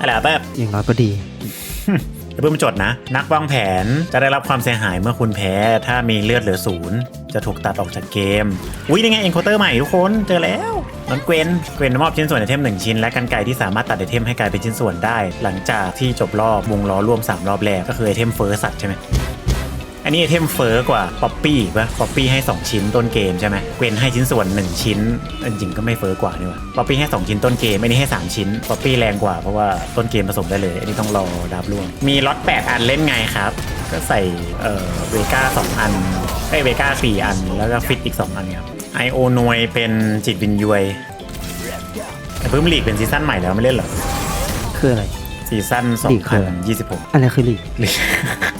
อะไรอะเต้อย่างน้อยก็ดีอย่าเพิ่งมาจดนะ นักวางแผนจะได้รับความเสียหายเมื่อคุณแพ้ ถ้ามีเลือดเหลือศูนย์จะถูกตัดออกจากเกมอุ้ยนี่ไงเอ็นโคเตอร์ใหม่ทุกคนเจอแล้วน้องเกวนเกวนมอบชิ้นส่วนไอเทมหนึ่งชิ้น และกันไกรที่สามารถตัดไอเทมให้กลายเป็นชิ้นส่วนได้ หลังจากที่จบรอบวงล้อร่วม 3 รอบแรกก็คือไอเทมเฟอร์สัตว์ใช่ไหม อันนี้ไอเทมเฟอร์กว่าป๊อปปี้ปะป๊อปปี้ให้ 2 ชิ้นต้นเกมใช่ไหมเกวนให้ชิ้นส่วน 1 ชิ้นจริงๆก็ไม่เฟอร์กว่านี่หว่าป๊อปปี้ให้ 2 ชิ้นต้นเกมอันนี้ให้ 3 ชิ้นป๊อปปี้แรงกว่าเพราะว่าต้นเกมผสมได้เลย อันนี้ต้องรอดับร่วงมีล็อต8 อันเล่นไงครับ ก็ใส่เอ่อเวก้า2อันไอเวก้า4อันแล้วก็ฟิตอีก 2 อันครับไอโอนวยเป็นจิตวินยวยแต่เพิ่มลีกเป็นซีซั่นใหม่แล้วไม่เล่นเหรอคืออะไรซีซั่นลีกคืออะไร2026อะไรคือลีกลีกไม่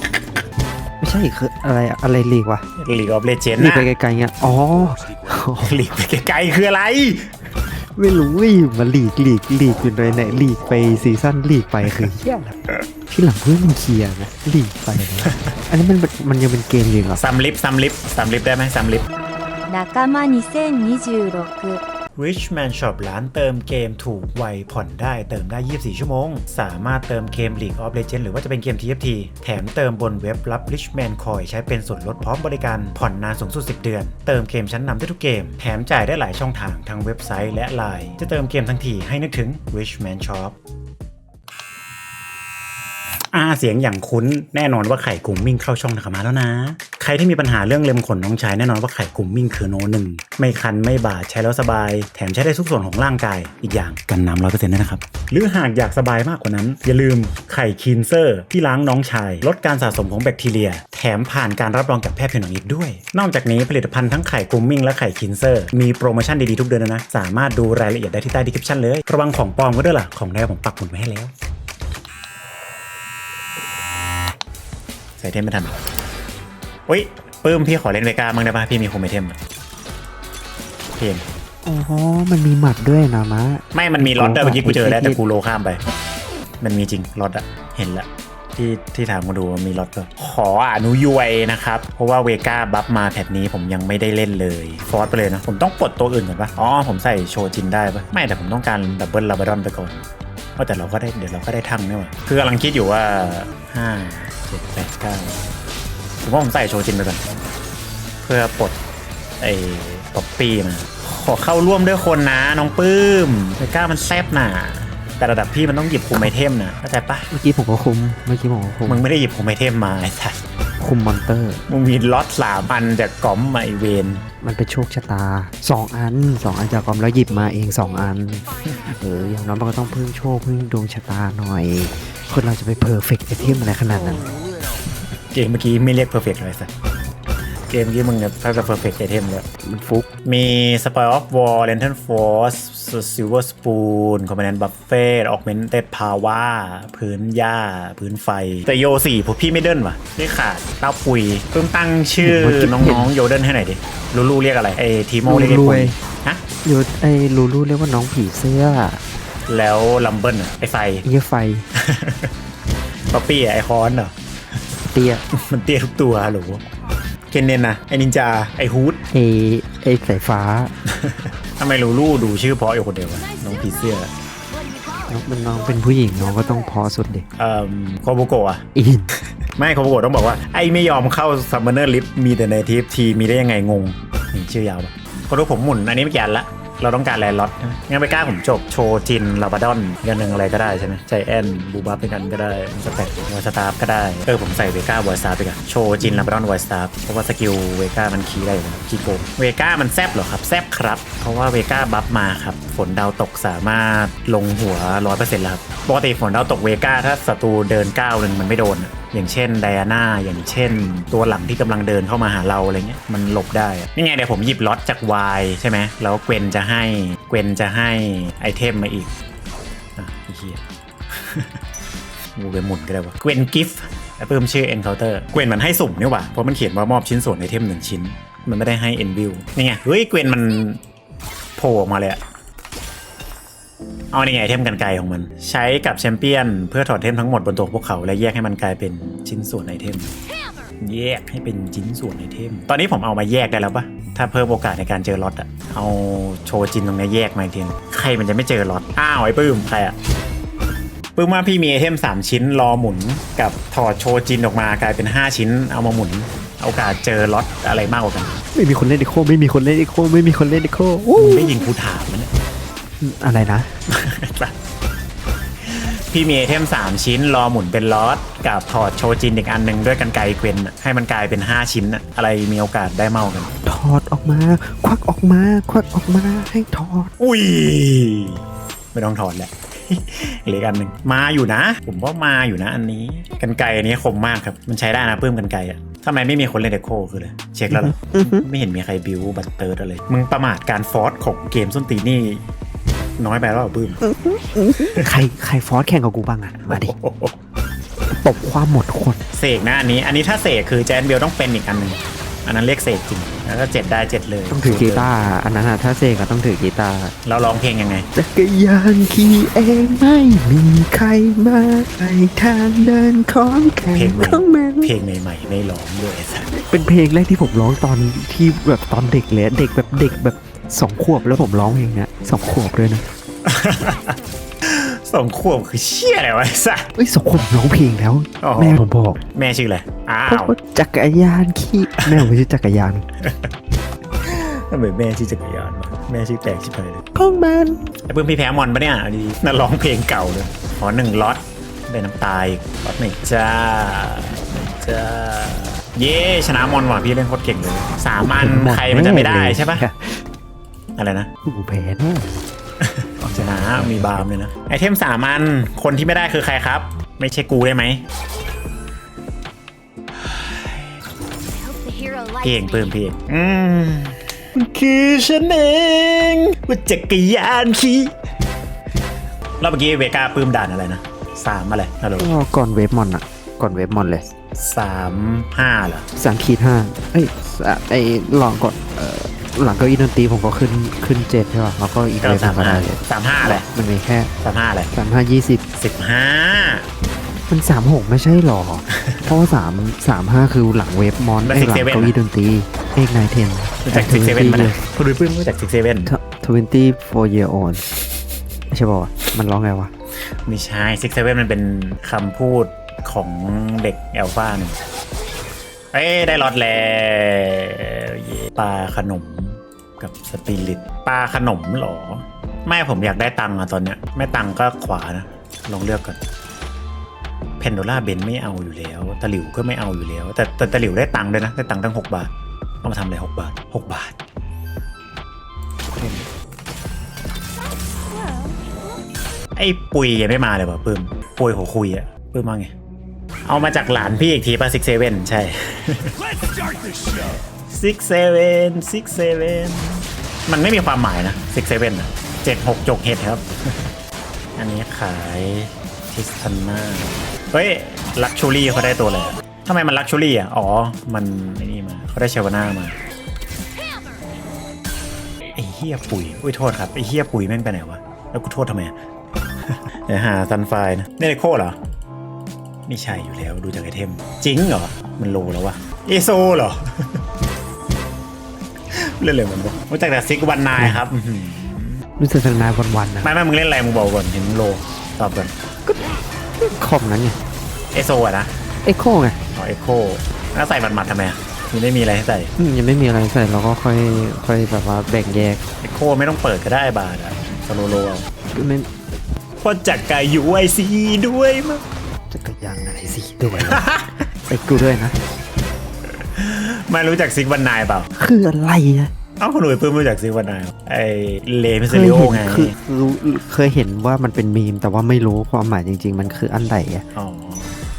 ใช่คืออะไรอะไรลีกวะลีกออฟเลเจนด์ลีกนะไปไกลๆเงี้ยอ๋อลีกไปไกลๆคืออะไร ไม่รู้ว่าอยู่มาลีกลีกลีกอยู่ในไหนลีกไปซีซั่นลีกไปคือเหี้ยอะไรที่หลังเพื่อนมันเคลียร์นะลีกไปนะอันนี้มันมันยังเป็นเกมอยู่เหรอซัมลิฟซัมลิฟซัมลิฟได้ไหมซัมลิฟ仲間2026 Richman Shop ร้านเติมเกมถูกไวผ่อนได้เติมได้ 24 ชั่วโมง สามารถเติมเกม League of Legends หรือว่าจะเป็นเกม TFT แถมเติมบนเว็บรับ Richman Coin ใช้เป็นส่วนลดพร้อมบริการผ่อนนานสูงสุด 10 เดือน เติมเกมชั้นนำได้ทุกเกม แถมจ่ายได้หลายช่องทางทั้งเว็บไซต์และ Line จะเติมเกมทั้งทีให้นึกถึง Richman Shop อาเสียงอย่างคุ้นแน่นอนว่าไข่กุ้งมิ่งเข้าช่องธรรมาแล้วนะ ใครที่มีปัญหาเรื่องเล็มขนน้องชายแน่นอนว่าไข่กุ้งมิ่งคือโนหนึ่งไม่คันไม่บาดใช้แล้วสบาย แถมใช้ได้ทุกส่วนของร่างกายอีกอย่างกันน้ำร้อยเปอร์เซ็นต์ด้นะครับ หรือหากอยากสบายมากกว่านั้น อย่าลืมไข่คีนเซอร์ที่ล้างน้องชาย ลดการสะสมของแบคทีเรีย แถมผ่านการรับรองจากแพทย์ผิวหนังอีกด้วย นอกจากนี้ผลิตภัณฑ์ทั้งไข่กุ้งมิ่งและไข่คีนเซอร์มีโปรโมชั่นดีๆทุกเดือนนะสามารถดูรายละเอียดได้ที่ใต้ดีคริปชั่นเลยระวังของปลอมก็ด้วยล่ะของแท้ผมปักหมุดไว้ให้แล้วใส่เทมไม่ทัน อุ้ยปื้มพี่ขอเล่นเวกาบ้างได้ป่ะพี่มีโฮมไอเทมอะเพียงอ๋อ มันมีหมัดด้วยนะมะ ไม่มันมีล็อตด้วยโอ้เมื่อกี้กูเจอแล้วไอ้ที่แต่กูโลข้ามไป มันมีจริงล็อตอะเห็นละที่ที่ถามมาดูว่ามีล็อตก็ขออนุยวยนะครับ เพราะว่าเวกาบัฟมาแพทนี้ผมยังไม่ได้เล่นเลย ฟอร์สไปเลยนะ ผมต้องปลดตัวอื่นก่อนปะอ๋อ ผมใส่โชจินได้ปะไม่แต่ผมต้องการดับเบิลลาบาดอนไปก่อนว่าแต่เราก็ได้เดี๋ยวเราก็ได้ทั้งนี่หว่าคือกำลังคิดอยู่ว่าห้าเจ็ดแปดเก้า ผมว่าผมใส่โชจินไปก่อน เพื่อปลดไอ้ป๊อปปี้มา ขอเข้าร่วมด้วยคนนะ น้องปื้มไมกล้ามันแซบหนาแต่ระดับพี่มันต้องหยิบคุมไอเทมนะเข้าใจปะเมื่อกี้ผมก็คุม เมื่อกี้ผมก็คุม มึงไม่ได้หยิบคุมไอเทมมาไอ้สัสคุมมอนเตอร์ มึงมีล็อตสามอันจากกล่อมมาไอเวนมันเป็นโชคชะตาสองอันสองอันจากกอมแล้วหยิบมาเองสองอัน เอออย่างน้อยมันก็ต้องพึ่งโชคพึ่งดวงชะตาหน่อย คนเราจะไปเพอร์เฟกต์ไอเทมอะไรขนาดนั้น เกมเมื่อกี้ไม่เรียกเพอร์เฟกต์เลยสัสเกมเมื่อกี้มึงเนี่ยถ้าจะเพอร์เฟกต์ไอเทมเลยมันฟุก มี Spoil of War Lantern Force Silver Spoon Commandant Buffet Augmented Power พื้นหญ้า พื้นไฟ แต่โยสี่พวกพี่ไม่เดินว่ะไม่ขาดเต้าปุยเพิ่มตั้งชื่อน้องๆโยเดินให้หน่อยดิลูลูเรียกอะไรไอทีโมเรียกไอ้รปุวยยฮะอยู่ไอ้ลูลูเรียกว่าน้องผีเสื้อ แล้วลัมเบิลอะไอไฟเยี่ยไฟป๊อปปี้อะไอคอนเหรอ เตี้ย มันเตี้ยทุกตัวหรอเคนเนนนะไอนินจา ไอฮูดไอ้ไอ้สายฟ้า ทำไมลูลูดูชื่อเพราะอยู่คนเดียววะน้องผีเสื้อ น้องเป็นน้องเป็นผู้หญิงน้องก็ต้องพอสุดเด็กเอ่อโคโบโกะอะอินไม่โคโบโกะต้องบอกว่า ไอ้ไม่ยอมเข้าซัมเมอร์ลิฟมีแต่ในทีฟทีมีได้ยังไงงงนี่ชื่อยาวปะพอรู้ผมหมุนอันนี้ไม่กี่อันละ เราต้องการแลนด์ล็อตงั้นไปกล้าผมจบโชจินลาบาดอนกันหนึ่งอะไรก็ได้ใช่ไหมใจแอนบูบับเป็นกันก็ได้สแต็กวอสตาร์ก็ได้เออผมใส่เวก้าวอสตาร์ไปกันโชจินลาบาดอนวอสตาร์เพราะว่าสกิลเวก้ามันคีย์ได้อยู่นะคีย์โกเวก้ามันแซบเหรอครับแซบครับ เพราะว่าเวก้าบัฟมาครับฝนดาวตกสามารถลงหัวร้อยเปอร์เซ็นต์แล้วครับปกติฝนดาวตกเวก้าถ้าศัตรูเดินก้าวหนึ่งมันไม่โดน อย่างเช่นไดอาน่าอย่างเช่น ตัวหลังที่กำลังเดินเข้ามาหาเราอะไรเงี้ยมันหลบได้นี่ไงเดี๋ยวผมหยิบล็อตจากวายใช่ไหมแล้วเกวนจะให้เกวนจะให้ไอเทมมาอีกอะไอ้เฮียกูไปหมุนก็ได้วะเกวนกิฟต์แล้วเพิ่มชื่อ Encounter เกวนมันให้สุ่มนี่หว่าเพราะมันเขียนว่ามอบชิ้นส่วนไอเทมหนึ่งชิ้น มันไม่ได้ให้ End View นี่ไงเฮ้ยเกวนมันโผล่ออกมาเลยอะ เอานี่ไงไอเทมกันไกลของมัน ใช้กับแชมเปี้ยนเพื่อถอดเทมทั้งหมดบนตัวพวกเขา และแยกให้มันกลายเป็นชิ้นส่วนไอเทม แยกให้เป็นชิ้นส่วนไอเทม ตอนนี้ผมเอามาแยกได้แล้วปะถ้าเพิ่มโอกาสในการเจอล็อตอะเอาโชว์จินตรงนี้แยกมาอีกทีนึงใครมันจะไม่เจอล็อตอ้าวไอ้ปื้มใครอะปื้มว่าพี่มีไอเทม 3 ชิ้นรอหมุน กับถอดโชจินออกมากลายเป็น 5 ชิ้น เอามาหมุนเอาโอกาสเจอล็อตอะไรมากกว่ากัน ไม่มีคนเล่นอีโคไม่มีคนเล่นอีโคไม่มีคนเล่นอีโคอู้มึงได้ยินกูถามมันย อะไรนะ พี่มีไอเทม3ชิ้น รอหมุนเป็นล็อตกับถอดโชจินอีกอันหนึ่งด้วยกันไกรเกวนน่ะให้มันกลายเป็น 5 ชิ้นน่ะอะไรมีโอกาสได้เมากันถอดออกมา ควักออกมา ควักออกมาให้ถอด อุ้ย ไม่ต้องถอดแหละเหลืออกอันหนึ่งมาอยู่นะ ผมว่ามาอยู่นะ อันนี้กันไกรอันนี้คมมากครับ มันใช้ได้นะเพิ่มกันไกรอะทำไมไม่มีคนเล่นเดโคคือเลยเช็คแล้วเหรออือฮึไม่เห็นมีใครบิวบัตเตอร์อะไร มึงประมาทการฟอสของเกมส้นตีน นี่น้อยไปแล้วเหรอปื้มใครใครฟอสแข่งกับกูบ้างอะ มาดิ ตบความหมดทุกคนเสกนะอันนี้ อันนี้ถ้าเสกคือแจนเบลต้องเป็นอีกอันหนึ่งอันนั้นเรียกเสกจริง แล้วก็เจ็ดได้เจ็ดเลยต้องถือกีตาร์อันนั้นอะถ้าเซก็ต้องถือกีตาร์เราร้องเพลงยังไงจักรยานขี่เองไม่มีใครมาในทางเดินของแข่เพลงงใหม่ของแมนเพลงใหม่ๆไม่ร้องด้วยไอ้สัสเป็นเพลงแรกที่ผมร้องตอนที่แบบตอนเด็กเลยอะเด็กแบบเด็กแบบ สองขวบแล้วผมร้องเพลงเนี้ยสองขวบเลยนะสองขวบคือเชี่ยอะไรวะไอ้สัส เอ้ยสองขวบร้องเพลงแล้ว อ๋อ แม่ผมบอกแม่ชื่ออะไร อ้าเพราะวว่าจักรยานขี่แม่ผมไม่ใช่จักรยานทำไมแม่ชื่อจักรยานวะแม่ชื่อแปลกชิบหายเลยของแมนไอ้เพิ่งพี่แพ้มอนปะเนี่ยเอาดีน่าร้องเพลงเก่าเลยขอหนึ่งล็อตได้น้ำตาอีกล็อตหนึ่งจ้าหนึ่งจ้า เย้ชนะมอนว่ะพี่เล่นโคตรเก่งเลยสามอันใครมันจะไม่ได้ใช่ปะ อะไรนะกูแพ้แน่ชนะมีบาร์มเลยนะ ไอเทมสามอัน คนที่ไม่ได้คือใครครับ ไม่ใช่กูได้ไหม Hope the hero เพลง likes เพิ่ม me. เพลงอืมคือฉันเองว่าจักรยานขี่แล้วเมื่อกี้เวก้าปื้มด่านอะไรนะสามอะไรฮัลโหลก็ก่อนเวฟมอนอะก่อนเวฟมอนเลยสามห้าเหรอสามขีดห้าเอ้ยสะไอ้ลองก่อนเอ่อ หลังเก้าอี้ดนตรีผมก็ขึ้นขึ้นเจ็ดใช่ป่ะแล้วก็อีกก็เวฟหสานึ่มงก็ห้าได้เลยสามห้าอะไรมันมีแค่สามห้าอะไรสามห้ายี่สิบสิบห้ามันสามหกไม่ใช่หรอ เพราะว่าสามสามห้าคือหลังเวฟมอนไอ้ยหลังเก้าอี้ดนตรีเอกไนเทนรู้จักซิกเซเว่นมาเนี่ยคุณดูปื้มรู้จักซิกเซเว่นทเวนตี้โฟร์เยอร์โอนไม่ใช่ป่าวะมันร้องไงวะไม่ใช่ซิกเซเว่นมันเป็นคำพูดของเด็กแอลฟาหนึ่ง เอ้ได้รอดแล้วปลาขนมกับสปิริตปลาขนมเหรอ ไม่ผมอยากได้ตังค์อะตอนเนี้ย ไม่ตังค์ก็ขวานะ ลองเลือกก่อนเพนโดล่าเบนไม่เอาอยู่แล้วตะหลิวก็ไม่เอาอยู่แล้ว แต่แต่ตะหลิวได้ตังค์ด้วยนะ ได้ตังค์ตั้งหกบาทเอามาทำอะไรหกบาทหกบาทไอ้ปุยยังไม่มาเลยว่ะปื้มปุยหัวคุยอะปื้มว่าไง เอามาจากหลานพี่อีกทีป่ะซิกเซเว่นใช่ ซิกเซเว่นซิกเซเว่นมันไม่มีความหมายนะซิกเซเว่นเจ็ดหกจกเห็ดครับ อันนี้ขายทิสตันนาเฮ้ย ลักชูรี่เขาได้ตัวอะไรอะทำไมมันลักชูรี่อะ อ๋อ มันไอ้นี่มา เขาได้เชวาน่ามาไอ้เฮียปุ๋ยอุ้ยโทษครับ ไอ้เฮียปุ๋ยแม่งไปไหนวะ แล้วกูโทษทำไมอะเดี๋ยวหาซันไฟนะเนเนโคเหรอ ไม่ใช่อยู่แล้วดูจากไอเทมจริงเหรอ มันโลแล้ววะเอโซเหรอ เล่นเลยมันบอกรู้จักแต่ซิกวันนายครับอื้อหือรู้สึกทางนายวันๆนะไม่ไม่มึงเล่นอะไรมึงบอกก่อนเห็นมึงโลตอบก่อนคอมนั้นไงเอโซอะนะเอ็กโคไงอ๋อเอโคแล้วใส่มันมัดๆทำไมอะมันไม่มีอะไรให้ใส่อืมยังไม่มีอะไรใส่เราก็ค่อยค่อยแบบว่าแบ่งแยกเอโคไม่ต้องเปิดก็ได้บาทอะสโลโลเอาไม่เพราะจักกายอยู่ไอซีด้วยมั้ง จักรยานไหนสิด้วยวะไปกูด้วยนะ ไม่รู้จักซิกวันนายเปล่า คืออะไรนะเอ้าหนุ่ยเพิ่มรู้จักซิกวันนายไอเลมิเคเซยริโอเห็นไงคือรู้เคยเห็นว่ามันเป็นมีม แต่ว่าไม่รู้ความหมายจริง ๆ มันคืออันไหนอะอ๋อ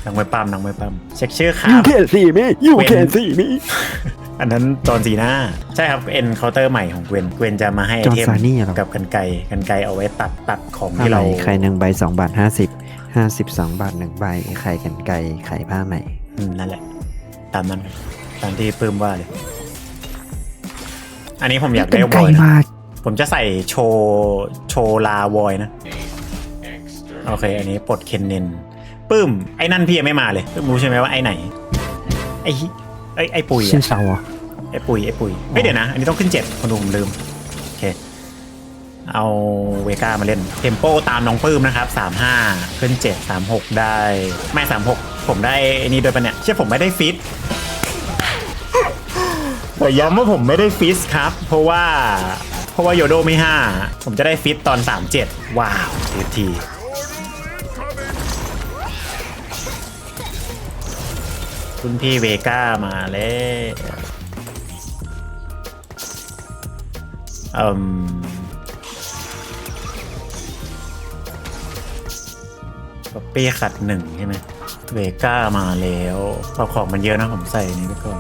นังไม่ปั้มนังไม่ปั้มเช็คชื่อครัยูบแคนซีมียูเว้นแคนซีมีอันนั้นจอร์นซีน่าใช่ครับเอ็นเคาน์เตอร์ใหม่ของเกวนเกวนจะมาให้ไอจอห์นเทมซานี่เหรอกับกันไกรกันไกรเอาไว้ตัดตัดของผ้าที่ไหมเราไข่หนึ่งใบสองบาทห้าสิบ ห้าสิบสองบาทหนึ่งใบไข่กันไก่ไข่ผ้าไหมอืมนั่นแหละ ตามนั้นตามที่ปื้มว่าเลย อันนี้ผมอยากได้กันวไก่อยนะมาผมจะใส่โชว์โชว์ลาวอยนะ โอเค อันนี้ปลดเคนเนนปื้ม ไอ้นั่นพี่ยังไม่มาเลยปื้มรู้ใช่ไหมว่าไอ้ไหน ไอ้ฮิไอ้ไอ้ปุ๋ยชื่ออะเซาอะไอ้ปุ๋ยไอ้ปุ๋ยเฮ้ยเดี๋ยวนะ อันนี้ต้องขึ้นเจ็ดคนดูผมลืมโอ เอาเวก้ามาเล่นเทมโปตามน้องปื้มนะครับ 35 ขึ้น 7 36 ได้ ไม่ 36 ผมได้ไอ้นี่ด้วยปะเนี่ยเชื่อผมไม่ได้ฟิตแต่ย้ำว่าผมไม่ได้ฟิสครับ เพราะว่าเพราะว่าโยโดไม่ 5 ผมจะได้ฟิตตอน 37 ว้าวทีทีคุณพี่เวก้ามาแล้วอืม ป๊อปปี้ขัดหนึ่งใช่ไหมเวก้ามาแล้วพอของมันเยอะนะผมใส่อันนี้ไปก่อน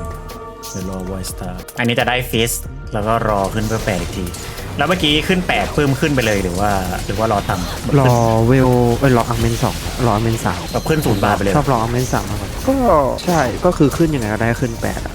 เดี๋ยวรอ Voice Star อันนี้จะได้ฟิสแล้วก็รอขึ้นเพื่อแปดอีกที แล้วเมื่อกี้ขึ้นแปดปื้มขึ้นไปเลยหรือว่า หรือว่ารอตังค์แบบรอขึ้นเวลเอ้ยรออังเมนสองรออังเมนสามแบบขึ้นศูนย์บาทไปเลยชอบรออังเมนสามมากกว่าก็ใช่ก็คือขึ้นยังไงก็ได้ขึ้นแปดอะ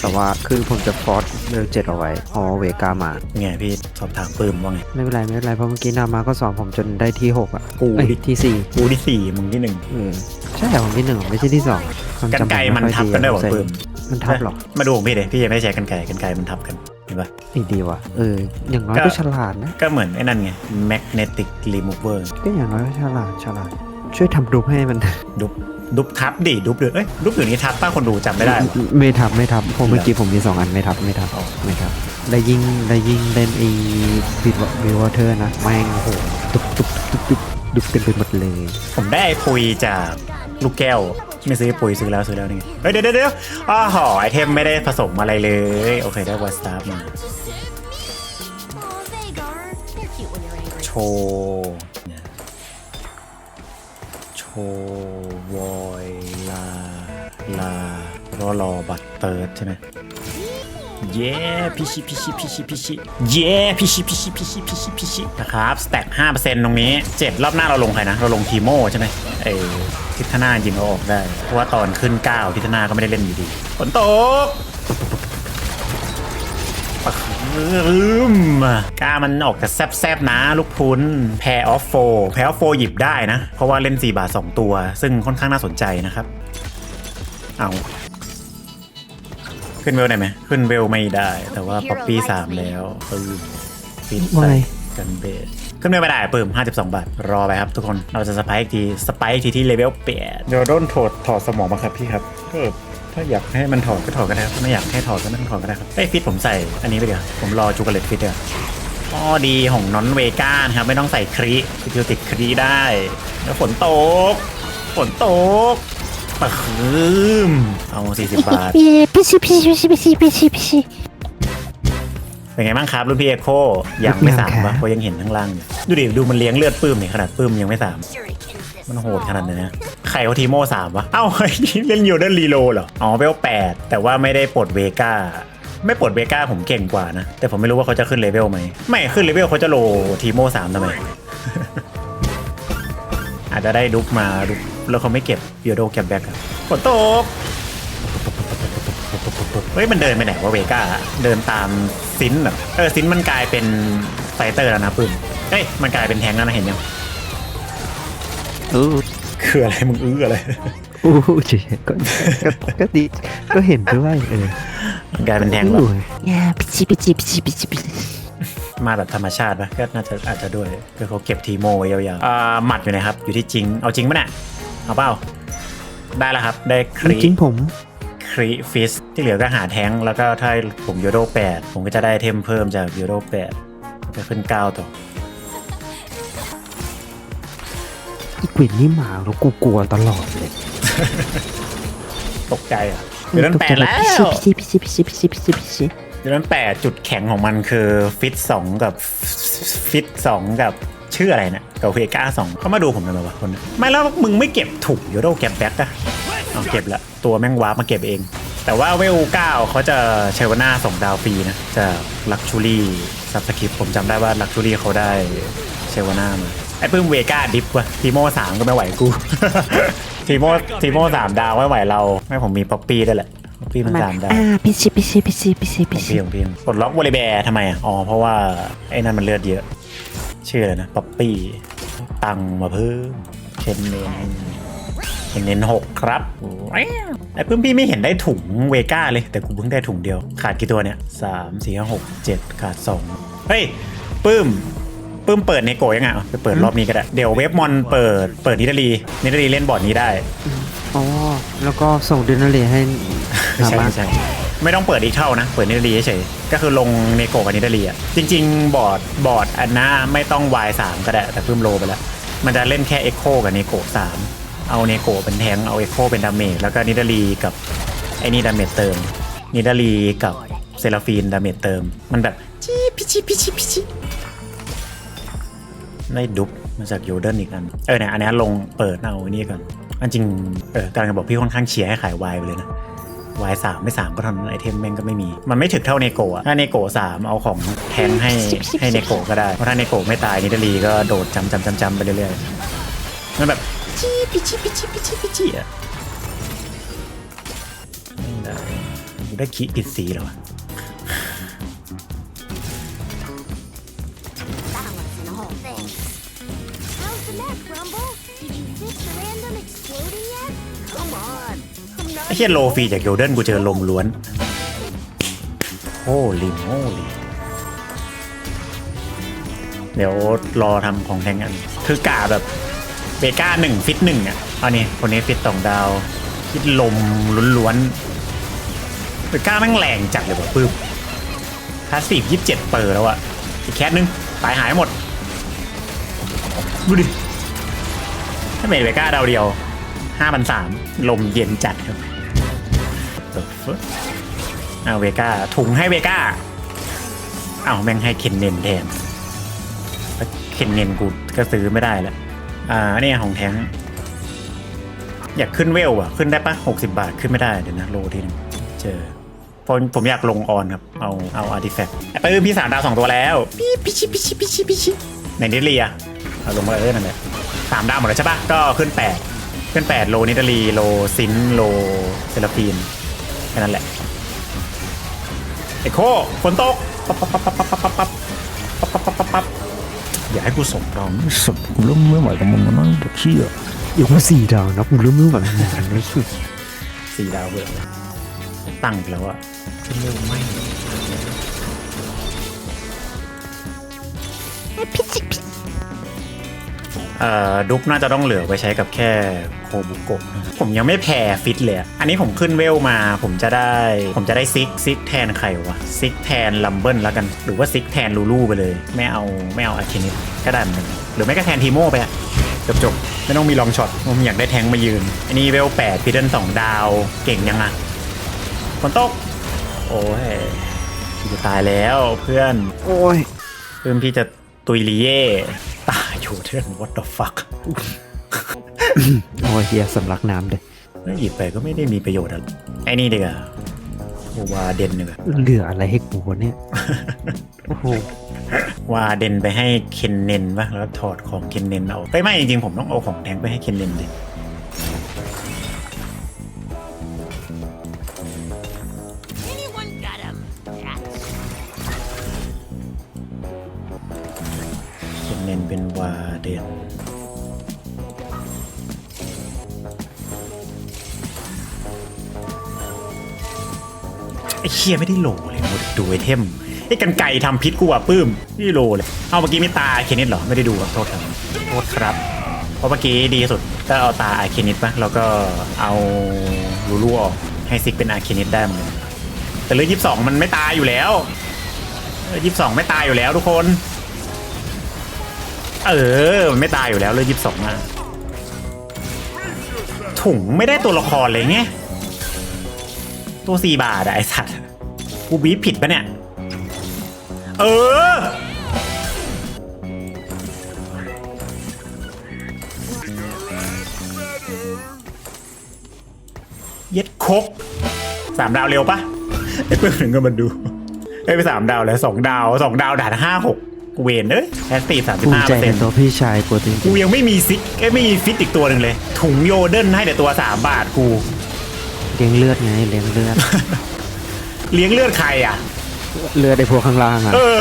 แต่ว่าคือผมจะฟอร์ส เวลเจ็ดเอาไว้อ๋อเวกามา ไงพี่สอบถามปื้มว่าไง ไม่เป็นไรไม่เป็นไรเพราะเมื่อกี้นามาก็สอนผมจนได้ที่หกอะกูเอ้ยดิ ที่สี่กูที่สี่มึงที่หนึ่งเออใช่ผมที่หนึ่งไม่ใช่ที่สองความกันจำไกรมันค่อยทับกันได้หรอใส่ปื้มมันทับเหรอมาดูของพี่เดี๋ยพี่ยังไม่ได้ใช้กันไกรกันไกรมันทับกันเห็นปะไม่ดีว่ะเอออย่างน้อยก็ ก็ฉลาดนะก็เหมือนไอ้นั่นไง magnetic remover ก็อย่างน้อยก็ฉลาดฉลาด ช่วยทำรูปให้มัน ดุบ ดุบทับดิดุบเดือเอ้ยดุบอยู่นี้ทับป้าคนดูจำไม่ได้วะ ไม่ทับไม่ทับผมเมื่อกี้ผมมีสองอันไม่ทับไม่ทับอ๋อ ไม่ทับแล้วยิ่งแล้วยิ่งเล่นไอีบิดวิวเทอร์นะแม่งโอ้โหตุบตุบตุบตุบดุบกันไปหมดเลยผมได้ปุยจากลูกแก้ว ไม่ซื้อปุยซื้อแล้วซื้อแล้วนี่ไงเฮ้ยเดี๋ยวเดี๋ยวเดี๋ยวอ้าวหอไอเทมไม่ได้ผสมอะไรเลย โอเคได้วอสตาร์มา Oh, Vagar. They're cute when you're angry. โชว์เนี่ย โชว์วอยลา ลารอรอบัตเติร์ดใช่ไหมเย้พิชิพิชิพิชิพิชิเย้พิชิพิชิพิชิพิชิพิชินะครับสแต็กห้าเปอร์เซ็นต์ตรงนี้เจ็ดรอบหน้าเราลงใครนะ เราลงทีโม่ใช่ไหมไอ้ทิศนายิงเราออกได้ เพราะว่าตอนขึ้นเก้าทิศนาก็ไม่ได้เล่นอยู่ดีฝนตก ปะคืมกล้ามันออกจะแซบๆนะ ลูกพุนแพรออฟโฟแพรออฟโฟหยิบได้นะ เพราะว่าเล่น 4 บาท 2 ตัว ซึ่งค่อนข้างน่าสนใจนะครับ เอาขึ้นเวลได้ไหมขึ้นเวลไม่ได้ แต่ว่าป๊อปปี้สามแล้วปืมปินว่าใส่ไงกันเบสขึ้นเวลไม่ได้ปืม52 บาท รอไปครับทุกคนเราจะสไปค์อีกทีสไปค์อีกทีที่เลเวลเปลี่ยนเดี๋ยวโดนถอดถอดสมองมาครับพี่ครับเออ ถ้าอยากให้มันถอดก็ถอดก็ได้ครับถ้าไม่อยากให้ถอดก็ไม่ต้องถอดก็ได้ครับไอ้ฟิตผมใส่อันนี้ไปเดี๋ยวผมรอจูกาเลตฟิตเดี๋ยวข้อดีของนอนเวก้านะครับไม่ต้องใส่ครีสกิลติดครีได้ แล้วฝนตก ฝนตกปะคืมเอา40 บาท Pishi, pishi, pishi, pishi, pishi, pishi. เป็นไงบ้างครับรุ่นพี่เอโคยังไม่สามปะเพราะยังเห็นข้างล่างอยู่ดูดิดูมันเลี้ยงเลือดปื้มเนี่ยขนาดปื้มยังไม่สาม มันโหดขนาดไหนนะใครเขาทีโม่สามวะ เอ้าเฮ้ยเล่นโยเดนรีโลเหรอ อ๋อเวลแปดแต่ว่าไม่ได้ปลดเวก้า ไม่ปลดเวก้าผมเก่งกว่านะ แต่ผมไม่รู้ว่าเขาจะขึ้นเลเวลไหม ไม่ขึ้นเลเวลเขาจะโลทีโม่สามทำไม อาจจะได้ดุกมาดุกแล้วเขาไม่เก็บโยโดแก็บแบ็กอะฝนตกเฮ้ยมันเดินไปไหนวะเวก้าเดินตามซินเหรอเออซินมันกลายเป็นไฟเตอร์แล้วนะปื้มเอ้ยมันกลายเป็นแทงค์แล้วนะเห็นยังเออคืออะไรมึงอื้ออะไรอู้เฉยๆก็ก็ก็ดีก็เห็นด้วยเออมันกลายเป็นแทงค์แล้วอู้ Yeah, pishi, pishi, pishi, pishi, pishi. มาแบบธรรมชาติปะก็น่าจะอาจจะด้วยคือเขาเก็บทีโมไว้ยาวๆอ่าหมัดอยู่ไหนครับ อยู่ที่จริง เอาจริงปะเนี่ยเอาเปล่าได้แล้วครับ ได้ครีจริงๆผมครีฟิสที่เหลือก็หาแทงค์แล้วก็ถ้าผมโยโดแปดผมก็จะได้เทมเพิ่มจากโยโดแปดจะขึ้นเก้าต่อ อีกวินนี่หมาแล้วกูกลัวตลอดเลยตกใจอะเดี๋ยวนั้นแปดแล้ว Pishi, pishi, pishi, pishi, pishi, pishi. เดี๋ยวนั้นแปดจุดแข็งของมันคือฟิตสองกับฟิตสองกับชื่ออะไรนะกับเวก้าสองเขามาดูผมทำไมวะคนนั้นไม่แล้วมึงไม่เก็บถุงโยโดแก็บแบ็กอะเอาเก็บละตัวแม่งวาร์ปมาเก็บเอง แต่ว่าเวลเก้าเขาจะใช้วาน่าส่งดาวฟรีนะจากลักชูรี่ซับสคริปผมจำได้ว่าลักชูรี่เขาได้เชวาน่ามา ไอ้ปื้มเวก้าดิฟวะทีโม่สามก็ไม่ไหวกู ทีโม่ทีโม่สามดาวไม่ไหวเราไม่ผมมีป๊อปปี้ด้วยแหละป๊อปปี้มันสามดาว Ah, pishi, pishi, pishi, pishi, ของ pishi. พี่ของพี่ปลดล็อกวอลเลย์แบร์ทำไมอะอ๋อเพราะว่าไอ้นั่นมันเลือดเยอะ ชื่ออะไรนะป๊อปปี้ตังมาเพิ่มเชนเนนเชนเนนหกครับไอ้เพิ่มพี่ไม่เห็นได้ถุงเวก้าเลยแต่กูเพิ่งได้ถุงเดียว ขาดกี่ตัวเนี่ยสามสี่ห้าหกเจ็ดขาดสองเฮ้ยปื้ม ปื้มเปิดในโกะยังไงอะไปเปิดรอบนี้ก็ได้ เดี๋ยวเว็บมอนเปิดเปิดนิดาลีนิดาลีเล่นบอร์ดนี้ได้ อ๋อ แล้วก็ส่งดินาเรีให้ไม่นาใช่มาไม่ใช่ไม่ต้องเปิดอีกเท่านะ เปิดนิดาลีเฉยๆก็คือลงเนโกะกับนิดาลีอะจริง ๆ บอร์ดบอร์ดอันน่าไม่ต้อง Y3 ก็ได้ แต่เพิ่มโลไปแล้ว มันจะเล่นแค่เอ็กโคกับเนโกะ3เอาเนโกะเป็นแทงค์เอาเอ็กโคเป็นดาเมจแล้วก็นิดาลีกับไอ้นี่ดาเมจเติมนิดาลีกับเซราฟีนดาเมจเติม มันแบบจีพิชิพิชิพิชิ ได้ดุบมาจากโยเดนอีกอัน เออเนี่ยอันนี้ลงเปิดเอาไอ้นี่ก่อน อันจริง เออกำลังจะบอกพี่ค่อนข้างเชียร์ให้ขายวายไปเลยนะวายสามไม่สามก็เท่านั้นไอเทมแม่งก็ไม่มี มันไม่ถึกเท่าเนโกะอะถ้าเนโกะสามเอาของแทงให้ให้เนโกะก็ได้ เพราะถ้าเนโกะไม่ตายนิดาลีก็โดดจำจำจำจำไปเรื่อยๆมันแบบจี้ปิชิปิชิปิชิปิชิอะไม่ได้กูได้คิผิดสีเหรอ little things. How's the neck, Rumble? Did you fix the random exploding yet? Come on. ไอ้เฮียโลฟรีจากโยเดนกูเจอลมล้วน โอ้ลิมโอ้ลิเดี๋ยวรอทำของแทงกันคือกาแบบเบก้าหนึ่งฟิตหนึ่งอะอันนี้คนนี้ฟิตสองดาวฟิตลมล้วนๆเบก้าแม่งแรงจัดเลยว่ะปื้มพาสซีฟยี่สิบเจ็ดเปิดแล้วอะอีกแคสนึงตายหายหมด ดูดิถ้าเมทเบก้าดาวเดียวห้าพันสามลมเย็นจัดครับ The fuck เอาเวก้าถุงให้เวก้าเอาแม่งให้เคนเนนแทนแล้วเคนเนนกูก็ซื้อไม่ได้แล้วอ่าเนี่ยของแท้ง อยากขึ้นเวลอะขึ้นได้ปะหกสิบาทขึ้นไม่ได้เดี๋ยวนะโลทีหนึงเจอเพราะผมอยากลงออนครับ เอาเอาอาร์ติแฟกต์ไอ้ปื้มพี่สามดาวสองตัวแล้วปี๊ปิชิปิชิปิชิปิชิไหนนิเลีย เอาลงมาเออนั่นแหละสามดาวหมดแล้วใช่ปะก็ขึ้นแปดขึ้นแปดโลนิตาลีโลซินโลเซราฟีนแค่นั้นแหละไอ้โคฝนตกปั๊บปั๊บปั๊บปั๊บปั๊บปั๊บปั๊บปั๊บปั๊บปั๊บปั๊บอย่าให้กูสมรองสัตว์กูเริ่มไม่ไหวกับมึงแล้วนะเด็กเชี่ยอยู่มาสี่ดาวนะกูเริ่มไม่ไหวแล้วนะสุดสี่ดาวเบื่อตั้งอีกแล้วอะขึ้นเร็วไม่เอ่อ ดุ๊กน่าจะต้องเหลือไว้ใช้กับแค่โคบุโกะนะครับผมยังไม่แพ้ฟิตเลยอะอันนี้ผมขึ้นเวลมา ผมจะได้ ผมจะได้ซิกซิกแทนใครวะซิกแทนลัมเบิลแล้วกัน หรือว่าซิกแทนลูลูไปเลย ไม่เอาไม่เอาอาเคนิสก็ได้เหมือนกันหรือไม่ก็แทนทีโม่ไปอะจบจบๆไม่ต้องมีลองช็อตผมอยากได้แทงค์มายืน อันนี้เวลแปดพีเดิลสองดาวเก่งยังอะฝนตก โอ้ยจะตายแล้วเพื่อน โอ้ยเพื่อนพี่จะตุยลีเย่ ตายอยู่เทือน what the fuck โอ้ยเฮียสำลักน้ำเลยแล้วหยิบไปก็ไม่ได้มีประโยชน์อะไรไอ้นี่ดีกว่าว่าเดนดีกว่าเหลืออะไรให้กูวะเนี่ยโอ้โหว่าเดนไปให้เคนเนนปะแล้วถอดของเคนเนนเอาไม่ไม่จริงๆผมต้องเอาของแทงไปให้เคนเนนเเป็นวาเดนไอ้เคียไม่ได้โหลเลยหมดดูไอเทมไอ้กันไก่ทำพิษกูอะปื้มไม่โหลเลย เอาเมื่อกี้ไม่ตาอาเคนิตเหรอ ไม่ได้ดูอะโทษครับโทษครับ เพราะเมื่อกี้ดีสุดก็เอาตาอาเคนิตปะแล้วก็เอาลูลูออกให้ซิกเป็นอาเคนิตได้เหมือนแต่เลือดยี่สิบสองมันไม่ตายอยู่แล้วยี่สิบสองไม่ตายอยู่แล้วทุกคน เออ มันไม่ตายอยู่แล้วเลยยี่สิบสองอะถุงไม่ได้ตัวละครเลยไง ตัวสี่บาทอะไอสัตว์ กูบีบผิดปะเนี่ย เออ เย็ดคกสามดาวเร็วปะไอ้เพื่อนถึงก็มาดูไอ้ยไปสามดาวแล้วสองดาวสองดาวด่านห้าหกกู เวนเอ้ยแอสตีสามสิบภูมิห้าใจเปอร์ในเซ็นต์ตัวพี่ชายกูจริงกูยังไม่มีซิกเอ้ยไม่มีฟิตอีกตัวหนึ่งเลย ถุงโยเดิลให้แต่ตัวสามบาทกู ๆเลี้ยงเลือดไงเลี้ยงเลือด เลี้ยงเลือดใครอะ เลือดไอ้พวกข้างล่างอะเออ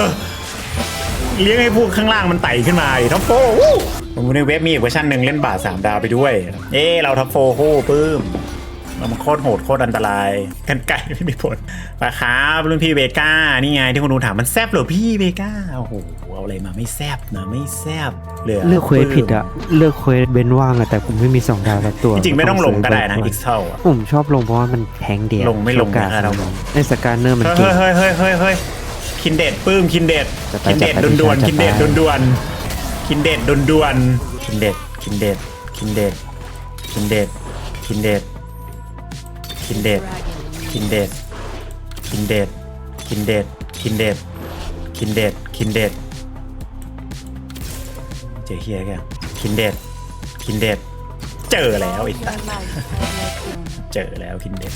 เลี้ยงให้พวกข้างล่างมันไต่ขึ้นมาดิท็อปโฟวู้ผมดูในเว็บมีอีกเวอร์ชันหนึ่งเล่นบาทสามดาวไปด้วย เอ้เราท็อปโฟคู่ปื้มแล้ว มันโคตรโหดโคตรอันตราย กันไก่ไม่มีผลปะครับรุ่นพี่เบก้านี่ไงที่คุณดูถามมันแซบเหรอพี่เบก้าโอ้โหเอาอะไรมาไม่แซบนะไม่แซบเหลือเลือกเควสผิดอะเลือกเควสเบนว่างอะแต่ผมไม่มีสองดาวสักตัว จริงๆไม่ต้องลงก็ได้นะซื้อีกเท่าอะผมชอบลงเพราะว่ามันแทงเดียวลงไม่ลงโอกาสนะเราลงในสการเนอร์มันเฮ้ยเก่งเฮ้ยเฮ้ยเฮ้ยเฮ้ยคินเด็ดปื้มคินเด็ดจะไปคินเด็ดจะไปด่วนๆจะไปคินเด็ดด่วนๆคินเด็ดด่วนๆคินเด็ดคินเด็ดคินเด็ดคินเด็ดคินเด็ด คินเด็ดคินเด็ดคินเด็ดคินเด็ดคินเด็ดคินเด็ดคินเด็ดเจอเฮียแกคินเด็ดคินเด็ดเจอแล้วไอ้สัสเจอแล้วคินเด็ด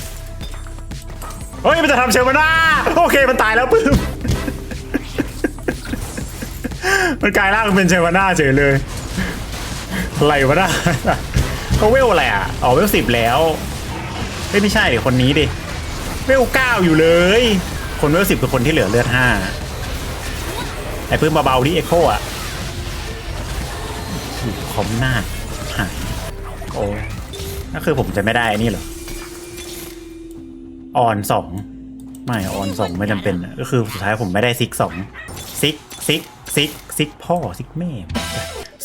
เฮ้ยมันจะทำเชลมาน่าโอเคมันตายแล้วปื้มมันกลายร่างเป็นเชลมาน่าเฉยเลยอะไรวะน่าเขาเวลอะไรอะอ๋อเวลสิบแล้ว เฮ้ยไม่ใช่คนนี้ดิเวลเก้าอยู่เลย คนเวลสิบคือคนที่เหลือเลือดห้าไอ้ปื้มเบาๆที่เอ็กโคอะคอมหน้าหายโอ้ก็คือผมจะไม่ได้นี่เหรอออนสองไม่ออนสองไม่จำเป็นก็คือสุดท้ายผมไม่ได้ซิกสองซิกซิกซิกซิกพ่อซิกแม่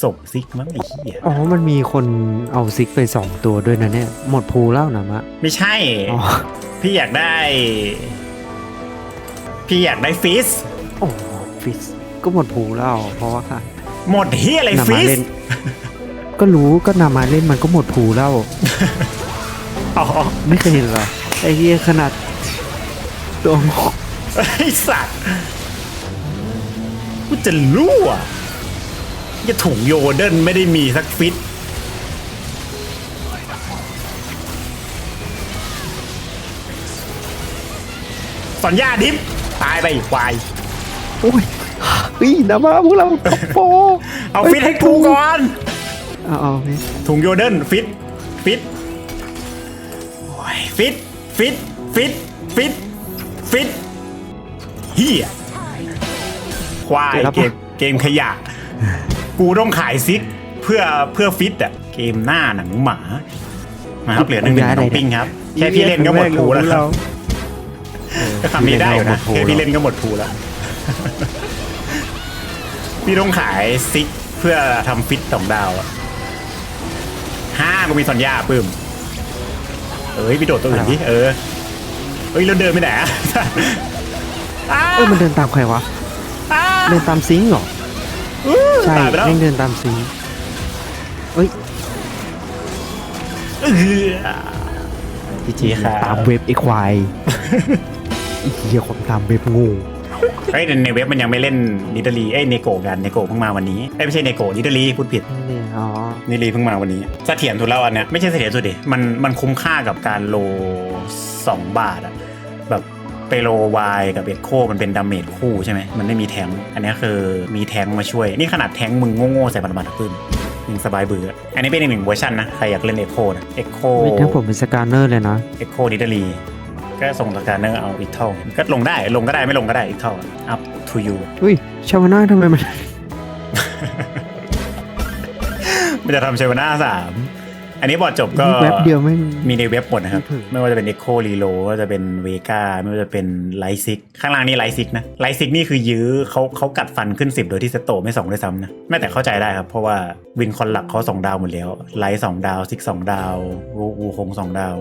ศพซิกมั้งไอ้เหี้ยอ๋อ มันมีคนเอาซิกไปสองตัวด้วยนะเนี่ย หมดภูเล่านะมะ ไม่ใช่ อ๋อ พี่อยากได้ พี่อยากได้ฟิสโอ้ฟิสก็หมดภูเล่าเพราะว่าค่ะหมดเฮียอะไรนาฟิมาสเล่น ก็รู้ก็นามาเล่นมันก็หมดภูเล่า อ๋อไม่เคยเห็นเหรอไอ้เหี้ยขนาดตัวงอกไอสัตว์กูจะรู้อะ จะถุงโยเดินไม่ได้มีสักฟิตสัญญาดิฟตายไปอีกควายโอ้ยอีนามาพวกเรากระโปรงเอาฟิตให้กูก่อนเอาเอาไหมถุงโยเดินฟิตฟิตโอ้ยฟิตฟิตฟิตฟิตฟิตเฮียควายเกมเกมขยะ กูต้องขายซิกเพื่อเพื่อฟิตอะเกมหน้าหนังหมามาครับเหลือหนึ่งหนึ่งน้องปิ้งครับแค่พี่เล่นก็หมดภูแล้วครับก็ทำนี้ได้อยู่นะแค่พี่เล่นก็หมดภูแล้ว พี่ต้องขายซิกเพื่อทำฟิตสองดาวอะห้ากูมีสัญญาปื้มเอ้ยพี่โดดตัวอื่นดิเออเฮ้ยเราเดินไปไหนอะอ้าเออมันเดินตามใครวะอ้าเดินตามซิงค์เหรอ ใช่ตายไปแล้วแม่งเดินตามซิงค์เอ้ยเออจริงครับ ตามเว็บไอ้ควายไอีเหี้ยคนตามเว็บงูเฮ้ยในในเว็บมันยังไม่เล่นนิดาลีเอ้ยเนโกะกันเนโกะเพิ่งมาวันนี้เอ้ยไม่ใช่เนโกะนิดาลีพูดผิดนี่อ๋อนิดาลีเพิ่งมาวันนี้เสถียรสุดแล้วอันเนี้ยไม่ใช่เสถียรสุดดิมันมันคุ้มค่ากับการโลสองบาทอะ แบบไปโลวายกับเอ็กโคมันเป็นดาเมจคู่ใช่ไหมมันไม่มีแทงค์อันนี้คือมีแทงค์มาช่วย นี่ขนาดแทงค์มึงโง่ๆใส่บัตรบัตรปื้มยังสบายเบื่อ อันนี้เป็นอีกหนึ่งเวอร์ชันนะ ใครอยากเล่นเอ็กโคนะเอ็กโคเฮ้ยถ้าผมเป็นสการเนอร์เลยนะเอ็กโคนิดาลีก็ส่งสการเนอร์เอาอีกเท่าก็ลงได้ลงก็ได้ไม่ลงก็ได้อีกเท่า up to you อุ้ยชาวนาทำไมมันมันจะทำเชวนาสาม อันนี้บอร์ดจบก็เว็บเดียวไม่มีในเว็บหมดนะครับ ไม่ถึงไม่ว่าจะเป็น Echo Relo ไม่ว่าจะเป็น Vega ไม่ว่าจะเป็นไลซิกข้างล่างนี่ไลซิกนะไลซิกนี่คือยื้อเขาเขากัดฟันขึ้น 10 โดยที่เซตโตไม่ส่งด้วยซ้ำนะแม่แต่เข้าใจได้ครับ เพราะว่าวินคอนหลักเขาสองดาวหมดแล้วไลท์สองดาวซิกสองดาววูวูคงสองดาว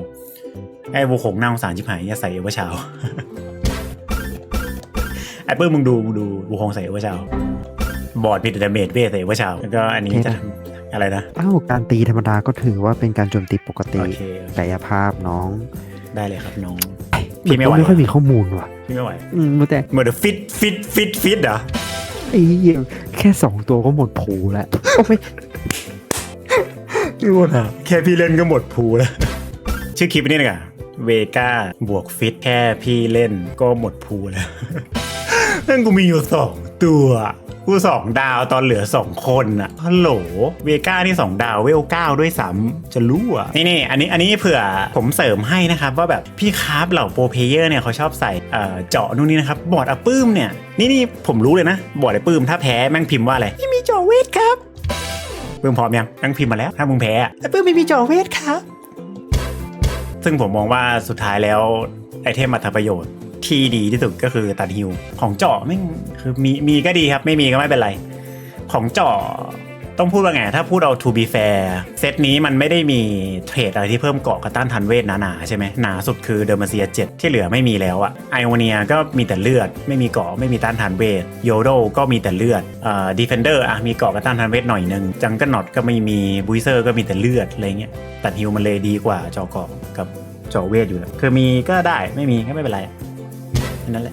ไอ้วูคงน่าสงสารชิบหายเนี่ยใส่เอเวอร์ชาวไอ้เปิ้ลมึงดูดูวูคงใส่เอเวอร์ชาวบอร์ดมีแต่ดาเมจเวทใส่เอเวอร์ชาวแล้วก็อันนี้จะทำ อะไรนะอ้าวการตีธรรมดาก็ถือว่าเป็นการโจมตีปกติโอเคกายภาพน้องได้เลยครับน้องพี่พี่ไม่ไหวไม่ค่อยมีข้อมูลว่ะพี่ไม่ไหวอืมแต่เหมือนฟิตฟิตฟิตฟิตเหรอไอ้เหี้ยแค่สองตัวก็หมดผูแล้วโอ้ไม่พี่หมดอะแค่พี่เล่นก็หมดภูแล้ว ชื่อคลิปนี้นะเวก้าบวกฟิตแค่พี่เล่นก็หมดภูแล้วนั่นกูมีอยู่สองตัว กูสองดาวตอนเหลือสองคนอะฮัลโหลเวก้านี่สองดาวเวลเก้าด้วยซ้ำจะรู้อะนี่นี่อันนี้อันนี้เผื่อผมเสริมให้นะครับ ว่าแบบพี่คราฟเหล่าโปรเพเยอร์เนี่ยเขาชอบใส่เอ่อเจาะนู่นนี่นะครับ บอร์ดอะปื้มเนี่ย นี่นี่ผมรู้เลยนะ บอร์ดอ้ปื้มถ้าแพ้แม่งพิมพ์ว่าอะไรไม่มีเจาะเวทครับปื้มพร้อมยังแม่งพิมพ์มาแล้วถ้ามึงแพ้อะปื้มไม่มีเจาะเวทครับ ซึ่งผมมองว่าสุดท้ายแล้วไอเทมอัตประโยชน์ ที่ดีที่สุดก็คือตัดฮิวของเจาะไม่คือมีมีก็ดีครับ ไม่มีก็ไม่เป็นไร ของเจาะต้องพูดว่าไง ถ้าพูดเอา to be fair เซตนี้มันไม่ได้มีเทรดอะไรที่เพิ่มเกาะกับต้านทันเวทหนาๆใช่ไหมหนาสุดคือเดอร์มาเซีย7ที่เหลือไม่มีแล้วอะไอโอเนียก็มีแต่เลือด ไม่มีเกาะไม่มีต้านทันเวทโยโดก็มีแต่เลือดเอ่อดีเฟนเดอร์อะมีเกาะกับต้านทันเวทหน่อยนึงจังก็นอตก็ไม่มีบุยเซอร์ก็มีแต่เลือดอะไรเงี้ยตัดฮิวมันเลยดีกว่าจอเกาะกับจอเวทอยู่แล้วคือมีก็ได้ไม่มีก็ไม่เป็นไร என்னால்